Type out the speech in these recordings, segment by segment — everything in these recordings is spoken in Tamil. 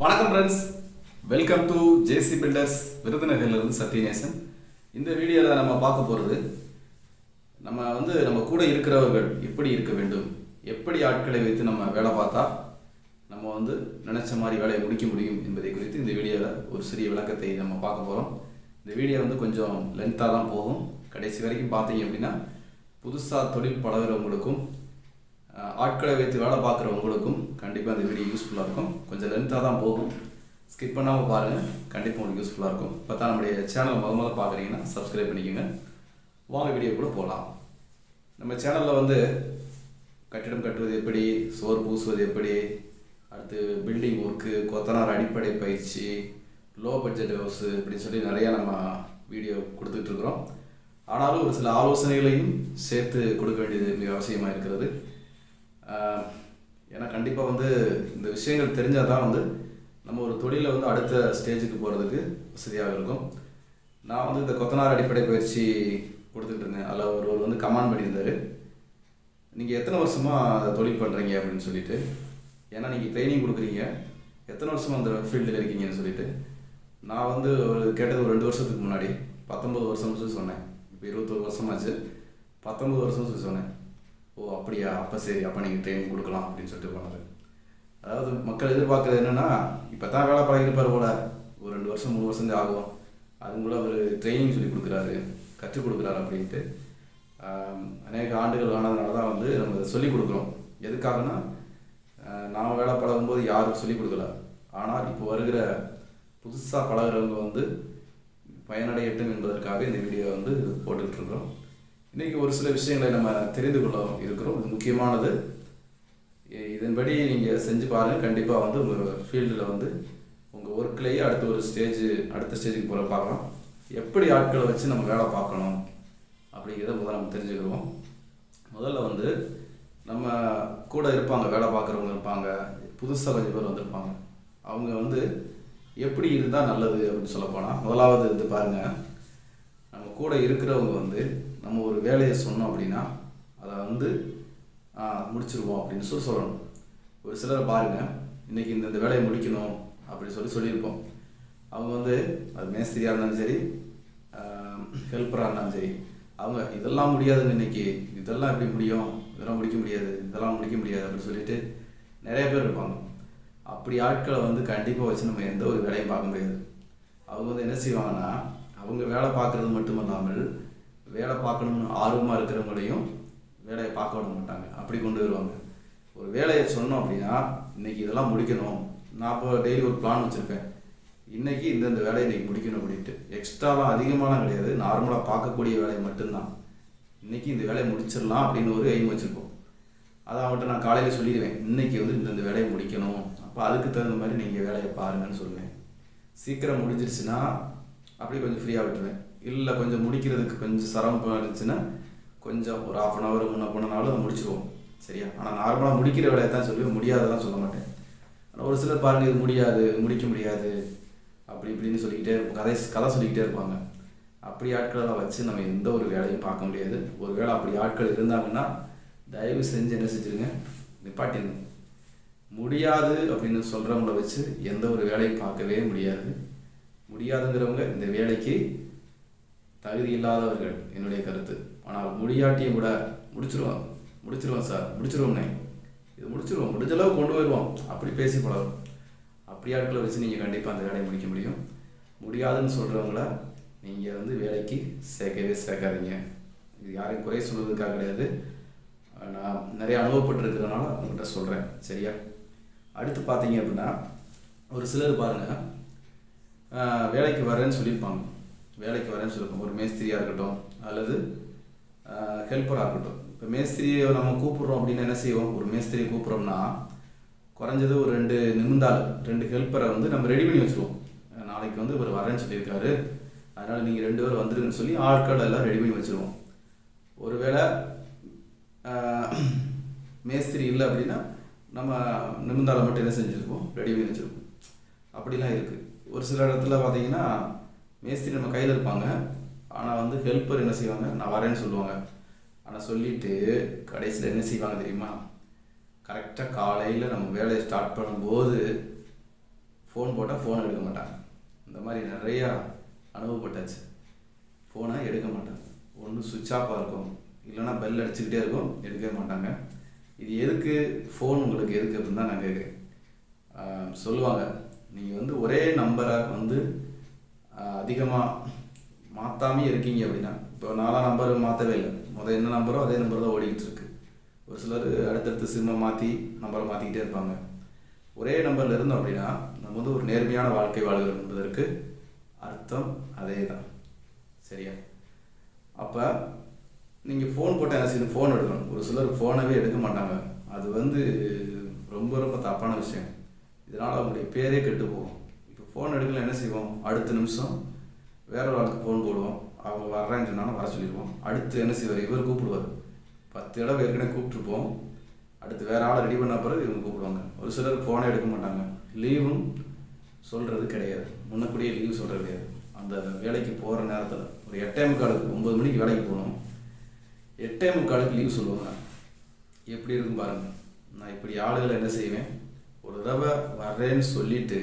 வணக்கம் friends welcome to JC builders விருதுநகர்லேருந்து Sathyanesan. இந்த வீடியோவில் நம்ம பார்க்க போகிறது நம்ம வந்து நம்ம கூட இருக்கிறவர்கள் எப்படி இருக்க வேண்டும்? எப்படி ஆட்களை வைத்து நம்ம வேலை பார்த்தா நம்ம வந்து நினச்ச மாதிரி வேலையை முடிக்க முடியும் என்பதை குறித்து இந்த வீடியோவில் ஒரு சிறிய விளக்கத்தை நம்ம பார்க்க போகிறோம் இந்த வீடியோ வந்து கொஞ்சம் லென்த்தாக தான் போகும். கடைசி வரைக்கும் பார்த்தீங்க அப்படின்னா புதுசாக தொழில் பழகிறவங்களுக்கும் ஆட்களை வைத்து வேலை பார்க்குறவங்களுக்கும் கண்டிப்பாக இந்த வீடியோ யூஸ்ஃபுல்லாக இருக்கும். கொஞ்சம் லென்த்தாக தான் போகும். ஸ்கிப் பண்ணாமல் பாருங்கள் கண்டிப்பாக உங்களுக்கு யூஸ்ஃபுல்லாக இருக்கும். இப்போ தான் நம்முடைய சேனலை முத முதல்ல பார்க்குறீங்கன்னா சப்ஸ்கிரைப் பண்ணிக்கோங்க. வாங்க வீடியோ கூட போகலாம் நம்ம சேனலில் வந்து கட்டிடம் கட்டுவது எப்படி? சோர் பூசுவது எப்படி? அடுத்து பில்டிங் ஒர்க்கு கொத்தனார் அடிப்படை பயிற்சி லோ பட்ஜெட் ஹவுஸ் அப்படின்னு சொல்லி நிறையா நம்ம வீடியோ கொடுத்துட்ருக்குறோம் ஆனாலும் ஒரு சில ஆலோசனைகளையும் சேர்த்து கொடுக்க வேண்டியது மிக அவசியமாக இருக்கிறது. ஏன்னா கண்டிப்பாக வந்து இந்த விஷயங்கள் தெரிஞ்சால் தான் வந்து நம்ம ஒரு தொழிலை வந்து அடுத்த ஸ்டேஜுக்கு போகிறதுக்கு வசதியாக இருக்கும். நான் வந்து இந்த கொத்தனார் அடிப்படை பயிற்சி கொடுத்துட்டு இருந்தேன். அதில் ஒருவர் வந்து கமாண்ட் பண்ணியிருந்தார். நீங்கள் எத்தனை வருஷமாக தொழில் பண்ணுறீங்க அப்படின்னு சொல்லிட்டு ஏன்னா நீங்கள் ட்ரைனிங் கொடுக்குறீங்க. எத்தனை வருஷமாக அந்த ஃபீல்டில் இருக்கீங்கன்னு சொல்லிட்டு நான் வந்து ஒரு கேட்டது ஒரு ரெண்டு வருஷத்துக்கு முன்னாடி பத்தொம்பது வருஷம்னு சொல்லி சொன்னேன். இப்போ இருபத்தொரு வருஷமாச்சு. பத்தொம்பது வருஷம்னு சொல்லி சொன்னேன். ஓ அப்படியா? அப்போ சரி அப்போ நீங்கள் ட்ரைனிங் கொடுக்கலாம் அப்படின்னு சொல்லிட்டு போனார். அதாவது மக்கள் எதிர்பார்க்குறது என்னென்னா இப்போ தான் வேலை பழகிருப்பார் போல. ஒரு ரெண்டு வருஷம் மூணு வருஷம் தான் ஆகும். கூட அவர் ட்ரைனிங் சொல்லி கொடுக்குறாரு கற்றுக் கொடுக்குறாரு அப்படின்ட்டு. அநேக ஆண்டுகள் ஆனதுனால தான் வந்து நம்ம சொல்லிக் கொடுக்குறோம். எதுக்காகனா நாம் வேலை பழகும்போது யாரும் சொல்லிக் கொடுக்கல. ஆனால் இப்போ வருகிற புதுசாக பழகுறவங்க வந்து பயனடையட்டும் என்பதற்காக இந்த வீடியோ வந்து போட்டுக்கிட்டு இருக்கிறோம். இன்றைக்கி ஒரு சில விஷயங்களை நம்ம தெரிந்து கொள்ள இருக்கிறோம். இது முக்கியமானது. இதன்படி நீங்கள் செஞ்சு பாருங்கள் கண்டிப்பாக வந்து உங்கள் ஃபீல்டில் வந்து உங்கள் ஒர்க்லேயே அடுத்த ஒரு ஸ்டேஜ் அடுத்த ஸ்டேஜுக்கு போகிற பார்க்கலாம். எப்படி ஆட்களை வச்சு நம்ம வேலை பார்க்கணும் அப்படிங்கிறத முதல்ல நம்ம தெரிஞ்சுக்கிறோம் முதல்ல வந்து நம்ம கூட இருப்பாங்க வேலை பார்க்குறவங்க இருப்பாங்க புதுசாக கொஞ்சம் பேர் வந்திருப்பாங்க. அவங்க வந்து எப்படி இருந்தால் நல்லது அப்படின்னு சொல்லப்போனால் முதலாவது வந்து பாருங்கள் கூட இருக்கிறவங்க வந்து நம்ம ஒரு வேலையை சொன்னோம் அப்படின்னா அதை வந்து முடிச்சிருவோம் அப்படின்னு சொல்லி சொல்லணும். ஒரு சிலர் பாருங்கள் இன்னைக்கு இந்த இந்த வேலையை முடிக்கணும் அப்படின்னு சொல்லி சொல்லியிருப்போம். அவங்க வந்து அது மேஸ்திரியாக இருந்தாலும் சரி ஹெல்ப்பராக இருந்தாலும் சரி அவங்க இதெல்லாம் முடியாதுன்னு இன்னைக்கு. இதெல்லாம் எப்படி முடியும்? இதெல்லாம் முடிக்க முடியாது. இதெல்லாம் முடிக்க முடியாது அப்படின்னு சொல்லிட்டு நிறைய பேர் இருப்பாங்க. அப்படி ஆட்களை வந்து கண்டிப்பாக வச்சு நம்ம எந்த ஒரு வேலையும் பார்க்க முடியாது. அவங்க வந்து என்ன செய்வாங்கன்னா அவங்க வேலை பார்க்குறது மட்டும் இல்லாமல் வேலை பார்க்கணும்னு ஆர்வமாக இருக்கிறவங்களையும் வேலையை பார்க்க விட மாட்டாங்க. அப்படி கொண்டு வருவாங்க. ஒரு வேலையை சொன்னோம் அப்படின்னா இன்னைக்கு இதெல்லாம் முடிக்கணும். நான் இப்போ டெய்லி ஒரு பிளான் வச்சுருப்பேன். இன்னைக்கு இந்தந்த வேலையை இன்னைக்கு முடிக்கணும் அப்படின்ட்டு. எக்ஸ்ட்ராலாம் அதிகமாலாம் கிடையாது. நார்மலாக பார்க்கக்கூடிய வேலையை மட்டும்தான். இன்னைக்கு இந்த வேலையை முடிச்சிடலாம் அப்படின்னு ஒரு எய்ம் வச்சுருப்போம். அதை அவங்கள்ட்ட நான் காலையில் சொல்லிடுவேன். இன்னைக்கு வந்து இந்தந்த வேலையை முடிக்கணும். அப்போ அதுக்கு தகுந்த மாதிரி நீங்கள் வேலையை பாருங்கன்னு சொல்லுவேன். சீக்கிரம் முடிஞ்சிருச்சுன்னா அப்படி கொஞ்சம் ஃப்ரீயாக விட்டுருவேன். இல்லை கொஞ்சம் முடிக்கிறதுக்கு கொஞ்சம் சிரமம் இருந்துச்சுன்னா கொஞ்சம் ஒரு ஆஃப் அன் ஹவர் முன்ன போனாலும் முடிச்சிருவோம். சரியா? ஆனால் நார்மலாக முடிக்கிற வேலையை தான் சொல்லுவேன். முடியாதெல்லாம் சொல்ல மாட்டேன். ஆனால் ஒரு சிலர் பாருங்கள் இது முடியாது முடிக்க முடியாது அப்படி இப்படின்னு சொல்லிக்கிட்டே இருப்போம் கதை கதை சொல்லிக்கிட்டே இருப்பாங்க. அப்படி ஆட்களை வச்சு நம்ம எந்த ஒரு வேலையும் பார்க்க முடியாது. ஒரு வேளை அப்படி ஆட்கள் இருந்தாங்கன்னா தயவு செஞ்சு என்ன செஞ்சிருங்க? நிப்பாட்டிடுங்க முடியாது அப்படின்னு சொல்கிறவங்கள வச்சு எந்த ஒரு வேலையும் பார்க்கவே முடியாது. முடியாதுங்கிறவங்க இந்த வேலைக்கு தகுதி இல்லாதவர்கள் என்னுடைய கருத்து. ஆனால் முடியாட்டியும் கூட முடிச்சிருவோம் முடிச்சிருவோம் சார். முடிச்சிருவோம்னே. இது முடிச்சிருவோம். முடிஞ்ச அளவு கொண்டு வருவோம். அப்படி பேசி பழகும். அப்படி ஆட்களை வச்சு நீங்கள் கண்டிப்பாக அந்த வேலையை முடிக்க முடியும். முடியாதுன்னு சொல்கிறவங்கள நீங்கள் வந்து வேலைக்கு சேர்க்கவே சேர்க்காதீங்க. இது யாரையும் குறை சொல்வதற்காக கிடையாது. நான் நிறைய அனுபவப்பட்டிருக்கிறதுனால உங்கள்கிட்ட சொல்கிறேன் சரியா? அடுத்து பார்த்தீங்க அப்படின்னா ஒரு சிலர் பாருங்கள் வேலைக்கு வரேன்னு சொல்லியிருப்பாங்க. வேலைக்கு வரேன்னு சொல்லியிருப்பாங்க. ஒரு மேஸ்திரியாக இருக்கட்டும் அல்லது ஹெல்ப்பராக இருக்கட்டும். இப்போ மேஸ்திரியை நம்ம கூப்பிட்றோம் அப்படின்னு என்ன செய்வோம்? ஒரு மேஸ்திரியை கூப்பிட்றோம்னா குறைஞ்சது ஒரு ரெண்டு நிமிந்தாள் ரெண்டு ஹெல்ப்பரை வந்து நம்ம ரெடி பண்ணி வச்சுருவோம். நாளைக்கு வந்து இவர் வரேன்னு சொல்லியிருக்காரு. அதனால் நீங்கள் ரெண்டு பேரும் வந்துருங்கன்னு சொல்லி ஆட்கள் எல்லாம் ரெடி பண்ணி வச்சுருவோம். ஒருவேளை மேஸ்திரி இல்லை அப்படின்னா நம்ம நிமிந்தால மட்டும் என்ன செஞ்சுருக்கோம் ரெடி பண்ணி வச்சுருப்போம். அப்படிலாம் இருக்குது ஒரு சில இடத்துல பார்த்தீங்கன்னா மேஸ்திரி நம்ம கையில் இருப்பாங்க. ஆனால் வந்து ஹெல்ப்பர் என்ன செய்வாங்க? நான் வரேன்னு சொல்லுவாங்க. ஆனால் சொல்லிட்டு கடைசியில் என்ன செய்வாங்க தெரியுமா? கரெக்டாக காலையில் நம்ம வேலையை ஸ்டார்ட் பண்ணும்போது ஃபோன் போட்டால் ஃபோன் எடுக்க மாட்டாங்க. இந்த மாதிரி நிறையா அனுபவப்பட்டாச்சு. ஃபோனை எடுக்க மாட்டாங்க. ஒன்று சுவிட்ச் ஆஃபாக இருக்கும். இல்லைன்னா பெல் அடிச்சுக்கிட்டே இருக்கும். எடுக்கவே மாட்டாங்க. இது எதுக்கு? ஃபோன் உங்களுக்கு எதுக்கு அப்படின்னு தான் நான் கேட்குறேன். சொல்லுவாங்க. நீங்கள் வந்து ஒரே நம்பரை வந்து அதிகமாக மாற்றாமே இருக்கீங்க அப்படின்னா இப்போ நாலாம் நம்பர் மாற்றவே இல்லை. முதல் என்ன நம்பரோ அதே நம்பர் தான் ஓடிக்கிட்டு இருக்கு. ஒரு சிலர் அடுத்தடுத்து சிம்மை மாற்றி நம்பரை மாற்றிக்கிட்டே இருப்பாங்க. ஒரே நம்பரில் இருந்தோம் அப்படின்னா நம்ம வந்து ஒரு நேர்மையான வாழ்க்கை வாழ்கிறோம் என்பதற்கு அர்த்தம் அதே தான் சரியா? அப்போ நீங்கள் ஃபோன் போட்டால் என்ன செய்யணும்? ஃபோன் எடுக்கணும். ஒரு சிலர் ஃபோனவே எடுக்க மாட்டாங்க. அது வந்து ரொம்ப ரொம்ப தப்பான விஷயம். இதனால் அவங்களுடைய பேரே கெட்டு போகும் இப்போ ஃபோன் எடுக்கல என்ன செய்வோம்? அடுத்த நிமிஷம் வேற ஒரு ஆளுக்கு ஃபோன் போடுவோம். அவங்க வர்றேன்னு சொன்னாலும் வர சொல்லிடுவோம். அடுத்து என்ன செய்வார்? இவர் கூப்பிடுவார். பத்து இடம் ஏற்கனவே கூப்பிட்ருப்போம் அடுத்து வேற ஆளை ரெடி பண்ண பிறகு இவங்க கூப்பிடுவாங்க. ஒரு சிலர் ஃபோனே எடுக்க மாட்டாங்க. லீவும் சொல்கிறது கிடையாது. முன்னக்கூடியே லீவ் சொல்கிறது கிடையாது. அந்த வேலைக்கு போகிற நேரத்தில் ஒரு எட்டே முக்காலுக்கு ஒம்பது மணிக்கு வேலைக்கு போகணும். எட்டே முக்காலுக்கு லீவ் சொல்லுவாங்க. எப்படி இருக்கும் பாருங்கள் நான் இப்படி ஆளுகளை என்ன செய்வேன்? ஒரு தடவை வர்றேன்னு சொல்லிட்டு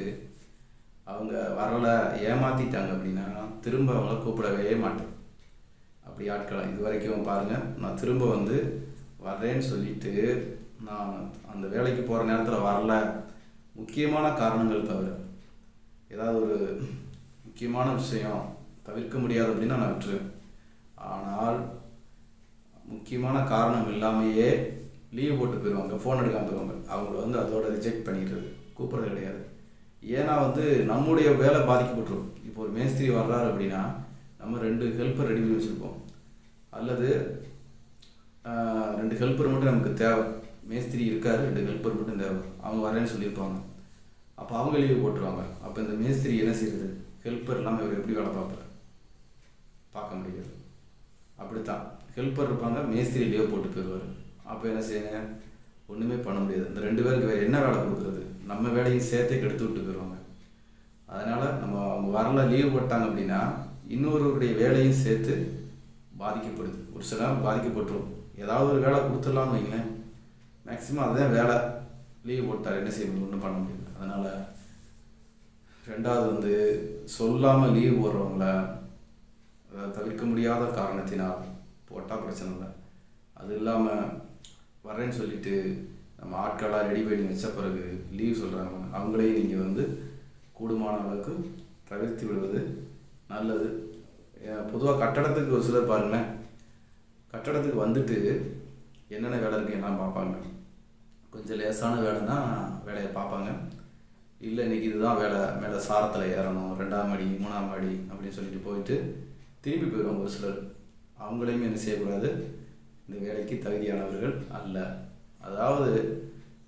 அவங்க வரலை ஏமாத்திட்டாங்க அப்படின்னா திரும்ப அவங்கள கூப்பிடவே மாட்டேன். அப்படி ஆட்களை இது வரைக்கும் பாருங்கள் நான் திரும்ப வந்து வர்றேன்னு சொல்லிட்டு நான் அந்த வேலைக்கு போகிற நேரத்தில் வரல. முக்கியமான காரணங்கள் தவிர ஏதாவது ஒரு முக்கியமான விஷயம் தவிர்க்க முடியாது அப்படின்னா நான் விட்டுருவேன். ஆனால் முக்கியமான காரணம் இல்லாமையே லீவ் போட்டு போயிடுவாங்க ஃபோன் எடுக்காமல் போயிடுவாங்க அவங்கள வந்து அதோட ரிஜெக்ட் பண்ணிடுறது. கூப்பிட்றது கிடையாது. ஏன்னா வந்து நம்முடைய வேலை பாதிக்கப்பட்டுரும். இப்போ ஒரு மேஸ்திரி வர்றாரு அப்படின்னா நம்ம ரெண்டு ஹெல்ப்பர் ரெடி பண்ணி வச்சுருப்போம். அல்லது ரெண்டு ஹெல்ப்பர் மட்டும் நமக்கு தேவை. மேஸ்திரி இருக்காரு ரெண்டு ஹெல்ப்பர் மட்டும் தேவை. அவங்க வரேன்னு சொல்லியிருப்பாங்க. அப்போ அவங்க லீவ் போட்டுருவாங்க. அப்போ இந்த மேஸ்திரி என்ன செய்கிறது ஹெல்ப்பர் இல்லாமல் இவர் எப்படி வேலை பார்ப்பார்? பார்க்க முடியாது. அப்படித்தான். ஹெல்ப்பர் இருப்பாங்க மேஸ்திரி லீவ் போட்டு போயிடுவார் அப்போ என்ன செய்யுங்க ஒன்றுமே பண்ண முடியாது. இந்த ரெண்டு பேருக்கு வேறு என்ன வேலை கொடுக்குறது? நம்ம வேலையும் சேர்த்தே கெடுத்து விட்டு போயிடுவாங்க அதனால் நம்ம அவங்க வரல லீவ் போட்டாங்க அப்படின்னா இன்னொருவருடைய வேலையும் சேர்த்து பாதிக்கப்படுது. ஒரு சில நேரம் பாதிக்கப்பட்டுரும். ஏதாவது ஒரு வேலை கொடுத்துடலாம்னு வைங்களேன். மேக்ஸிமம் அதுதான் வேலை. லீவ் போட்டார் என்ன செய்ய முடியும்? ஒன்றும் பண்ண முடியாது. அதனால் ரெண்டாவது வந்து சொல்லாமல் லீவ் போடுறவங்கள தவிர்க்க முடியாத காரணத்தினால் போட்டால் பிரச்சனை இல்லை. அது இல்லாமல் வரேன்னு சொல்லிட்டு நம்ம ஆட்களாக ரெடி பண்ணி வச்ச பிறகு லீவ் சொல்கிறாங்க அவங்களையும் நீங்கள் வந்து கூடுமான அளவுக்கு தவிர்த்து விடுவது நல்லது. பொதுவாக கட்டடத்துக்கு ஒரு சிலர் பாருங்களேன். கட்டடத்துக்கு வந்துட்டு என்னென்ன வேலை இருக்கு எல்லாம் பார்ப்பாங்க. கொஞ்சம் லேசான வேலைன்னா வேலையை பார்ப்பாங்க. இல்லை இன்றைக்கி இதுதான் வேலை மேலே சாரத்தில் ஏறணும் ரெண்டாம் அடி மூணாம் அடி அப்படின்னு சொல்லிட்டு போயிட்டு திரும்பி போயிடுவாங்க ஒரு சிலர். அவங்களையுமே என்ன செய்யக்கூடாது? இந்த வேலைக்கு தகுதியானவர்கள் அல்ல. அதாவது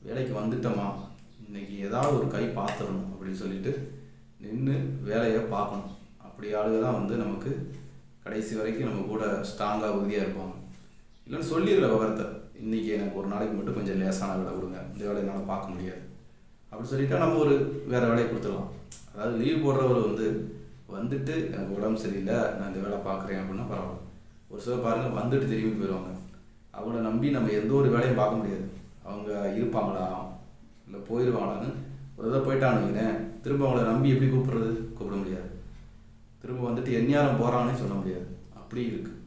வேலைக்கு வந்துட்டோமா? இன்னைக்கு ஏதாவது ஒரு கை பார்த்துடணும் அப்படின்னு சொல்லிட்டு நின்று வேலையை பார்க்கணும். அப்படி ஆளுங்க தான் வந்து நமக்கு கடைசி வரைக்கும் நம்ம கூட ஸ்ட்ராங்காக உறுதியாக இருப்பாங்க. இல்லைன்னு சொல்லிடல விவரத்தை. இன்னைக்கு எனக்கு ஒரு நாளைக்கு மட்டும் கொஞ்சம் லேசான வேலை கொடுங்க. இந்த வேலையை என்னால் பார்க்க முடியாது. அப்படி சொல்லிட்டா நம்ம ஒரு வேறு வேலையை கொடுத்துடலாம். அதாவது லீவ் போடுறவர் வந்து வந்துட்டு எனக்கு உடம்பு சரியில்லை நான் இந்த வேலை பார்க்குறேன் அப்படின்னா பரவாயில்ல. ஒரு சிலர் பாருங்க வந்துட்டு திரும்பி போயிடுவாங்க. அவங்கள நம்பி நம்ம எந்த ஒரு வேலையும் பார்க்க முடியாது. அவங்க இருப்பாங்களா? இல்லை போயிடுவாங்களான்னு ஒரு இதை போயிட்டானுங்கண்ணே திரும்ப அவங்கள நம்பி எப்படி கூப்பிட்றது? கூப்பிட முடியாது. திரும்ப வந்துட்டு எந்நேரம் போகிறாங்கன்னு சொல்ல முடியாது. அப்படி இருக்குது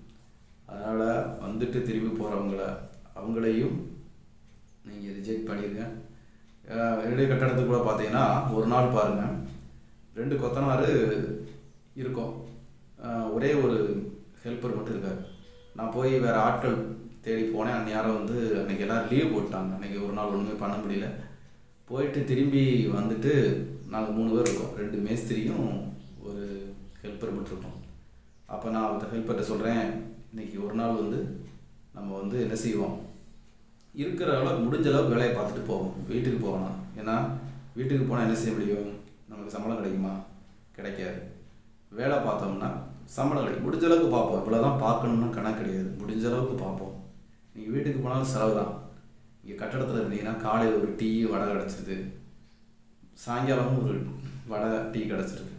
அதனால் வந்துட்டு திரும்பி போகிறவங்கள அவங்களையும் நீங்கள் ரிஜெக்ட் பண்ணிடுங்க என்னுடைய கட்டடத்துக்கு கூட பார்த்தீங்கன்னா ஒரு நாள் பாருங்கள் ரெண்டு கொத்தனார் இருக்கும். ஒரே ஒரு ஹெல்ப்பர் மட்டும் இருக்கார். நான் போய் வேறு ஆட்கள் தேடி போனேன். அந்நேரம் வந்து அன்றைக்கி எல்லோரும் லீவ் போட்டாங்க அன்றைக்கி ஒரு நாள் ஒன்றுமே பண்ண முடியல. போயிட்டு திரும்பி வந்துட்டு நாங்கள் மூணு பேர் இருக்கோம். ரெண்டு மேஸ்திரியும் ஒரு ஹெல்ப்பர் மட்டும் இருக்கோம். அப்போ நான் அந்த ஹெல்ப்பர்கிட்ட சொல்கிறேன் இன்றைக்கி ஒரு நாள் வந்து நம்ம வந்து என்ன செய்வோம்? இருக்கிற அளவுக்கு முடிஞ்ச அளவுக்கு வேலையை பார்த்துட்டு போவோம். வீட்டுக்கு போகலாம் ஏன்னா வீட்டுக்கு போனால் என்ன செய்ய முடியும்? நமக்கு சம்பளம் கிடைக்குமா? கிடைக்காது. வேலை பார்த்தோம்னா சம்பளம் கிடைக்கும் முடிஞ்ச அளவுக்கு பார்ப்போம். இவ்வளோ தான் பார்க்கணும்னு கணக்கு கிடையாது. முடிஞ்ச அளவுக்கு பார்ப்போம். நீங்கள் வீட்டுக்கு போனாலும் செலவு தான். இங்கே கட்டடத்தில் இருந்தீங்கன்னா காலையில் ஒரு டீ வடை கிடச்சிருது. சாயங்காலமும் ஒரு வடை டீ கிடச்சிருக்கு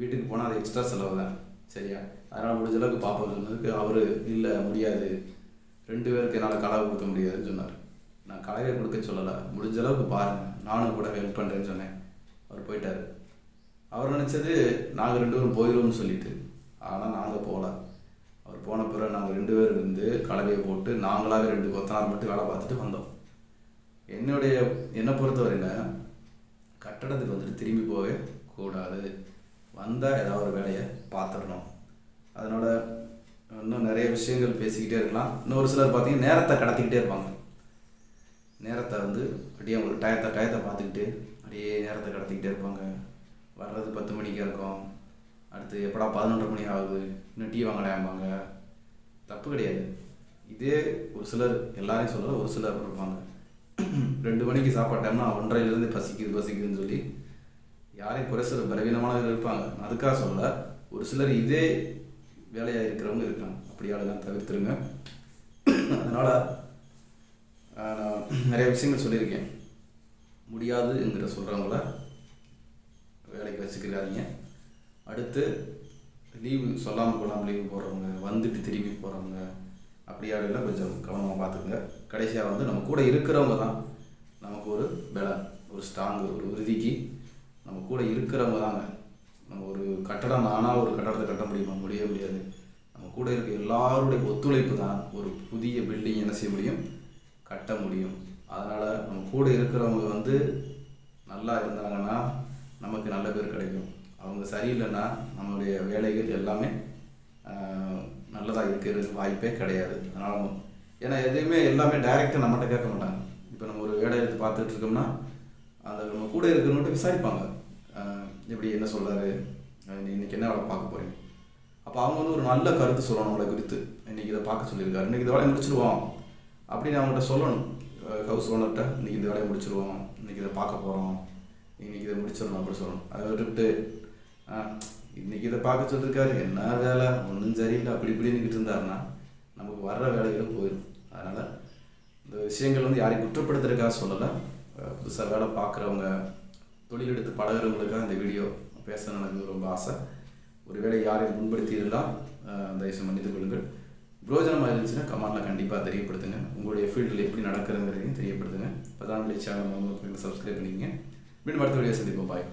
வீட்டுக்கு போனால் அது எக்ஸ்ட்ரா செலவு தான். சரியா? அதனால் முடிஞ்ச அளவுக்கு பார்ப்போம் சொன்னதுக்கு அவர் இல்லை முடியாது. ரெண்டு பேருக்கு என்னால் கலவை கொடுக்க முடியாதுன்னு சொன்னார். நான் கலவை கொடுக்க சொல்லலை. முடிஞ்ச அளவுக்கு பாருங்கள் நானும் கூட ஹெல்ப் பண்ணுறேன்னு சொன்னேன். அவர் போயிட்டார். அவர் நினச்சது நாங்கள் ரெண்டு பேரும் போயிடுவோம்னு சொல்லிட்டு. ஆனால் நாங்கள் போகல அவர் போன பிறகு நாங்கள் ரெண்டு பேரும் இருந்து கலவையை போட்டு நாங்களாக ரெண்டு கொத்தனார் மட்டும் வேலை பார்த்துட்டு வந்தோம். என்னுடைய என்னை பொறுத்தவரையில் கட்டடத்துக்கு வந்துட்டு திரும்பி போகவே கூடாது. வந்தால் ஏதாவது ஒரு வேலையை பார்த்துடணும். அதனோட இன்னும் நிறைய விஷயங்கள் பேசிக்கிட்டே இருக்கலாம். இன்னொரு சிலர் பார்த்தீங்கன்னா நேரத்தை கடத்திக்கிட்டே இருப்பாங்க. நேரத்தை வந்து அப்படியே அவங்களுக்கு டயத்தை டயத்தை பார்த்துக்கிட்டு அப்படியே நேரத்தை கடத்திக்கிட்டே இருப்பாங்க. வர்றது பத்து மணிக்கு இருக்கும். அடுத்து எப்படா பதினொன்றரை மணி ஆகுது? இன்னும் டீ வாங்கலையாம்பாங்க. தப்பு கிடையாது. இதே ஒரு சிலர் எல்லாரையும் சொல்ல ஒரு சிலர் இருப்பாங்க. ரெண்டு மணிக்கு சாப்பாடு ஒன்றையிலேருந்து ஒன்றரைலேருந்து பசிக்குது பசிக்குதுன்னு சொல்லி யாரையும் குறை சில பலவீனமானவர்கள் இருப்பாங்க. அதுக்காக சொல்ல ஒரு சிலர் இதே வேலையாக இருக்கிறவங்க இருக்காங்க. அப்படி தவிர்த்துருங்க. அதனால் நான் நிறைய விஷயங்கள் சொல்லியிருக்கேன். முடியாதுங்கிற சொல்கிறவங்கள வேலைக்கு வச்சுக்கிறாதீங்க. அடுத்து லீவு சொல்லாமல் கொள்ளாமல் லீவு போடுறவங்க வந்துட்டு திரும்பி போகிறவங்க அப்படியாடெல்லாம் கொஞ்சம் கவனமாக பார்த்துக்குங்க. கடைசியாக வந்து நம்ம கூட இருக்கிறவங்க தான் நமக்கு ஒரு பலம் ஒரு ஸ்ட்ராங்கு ஒரு உறுதிக்கு நம்ம கூட இருக்கிறவங்க தாங்க. நம்ம ஒரு கட்டடம் நானாக ஒரு கட்டடத்தை கட்ட முடியுமா? முடிய முடியாது. நம்ம கூட இருக்க எல்லாருடைய ஒத்துழைப்பு தான் ஒரு புதிய பில்டிங் என்ன செய்ய முடியும்? கட்ட முடியும். அதனால் நம்ம கூட இருக்கிறவங்க வந்து நல்லா இருந்தாங்கன்னா நமக்கு நல்ல பேர் கிடைக்கும். அவங்க சரியில்லைன்னா நம்மளுடைய வேலைகள் எல்லாமே நல்லதாக இருக்கிறது வாய்ப்பே கிடையாது. அதனால் ஏன்னா எதையுமே எல்லாமே டைரெக்டாக நம்மகிட்ட கேட்க மாட்டாங்க. இப்போ நம்ம ஒரு வேலை எடுத்து பார்த்துட்டு இருக்கோம்னா அந்த நம்ம கூட இருக்கிறவங்கள்ட்ட விசாரிப்பாங்க. எப்படி என்ன சொல்கிறாரு இன்னைக்கு என்ன வேலை பார்க்க போகிறீங்க அப்போ அவங்க வந்து ஒரு நல்ல கருத்து சொல்லணும் அவளை குறித்து. இன்னைக்கு இதை பார்க்க சொல்லியிருக்காரு. இன்னைக்கு இந்த வேலையை முடிச்சிருவோம் அப்படின்னு அவங்கள்ட்ட சொல்லணும். ஹவுஸ் ஓனர்கிட்ட இன்னைக்கு இந்த வேலையை முடிச்சிருவோம். இன்னைக்கு இதை பார்க்க போகிறோம் இன்னைக்கு இதை முடிச்சிடணும் அப்படி சொல்லணும். அதை விட்டுவிட்டு இன்றைக்கி இன்னைக்கு இதை பார்க்க சொல்லியிருக்காரு என்ன வேலை? ஒன்றும் சரியில்லை. அப்படி இப்படின்னு இருந்தாருன்னா நமக்கு வர்ற வேலைகளும் போயிடும். அதனால் இந்த விஷயங்கள் வந்து யாரையும் குற்றப்படுத்துறதுக்காக சொல்லலை. புதுசாக வேலை பார்க்குறவங்க தொழில் எடுத்து பழகிறவங்களுக்காக இந்த வீடியோ பேச எனக்கு ரொம்ப ஆசை. ஒருவேளை யாரையும் முன்படுத்தி இருந்தால் தயவுசெய்து மன்னித்துக் கொள்ளுங்கள். பிரோஜனமாக இருந்துச்சுன்னா கமாண்டில் கண்டிப்பாக தெரியப்படுத்துங்க. உங்களுடைய ஃபீல்டில் எப்படி நடக்கிறதுங்கிறதையும் தெரியப்படுத்துங்க. இப்போ தான் சேனல் சப்ஸ்கிரைப் பண்ணிக்கங்க. மீண்டும் அடுத்த வீடியோ சந்திப்போம். பாய்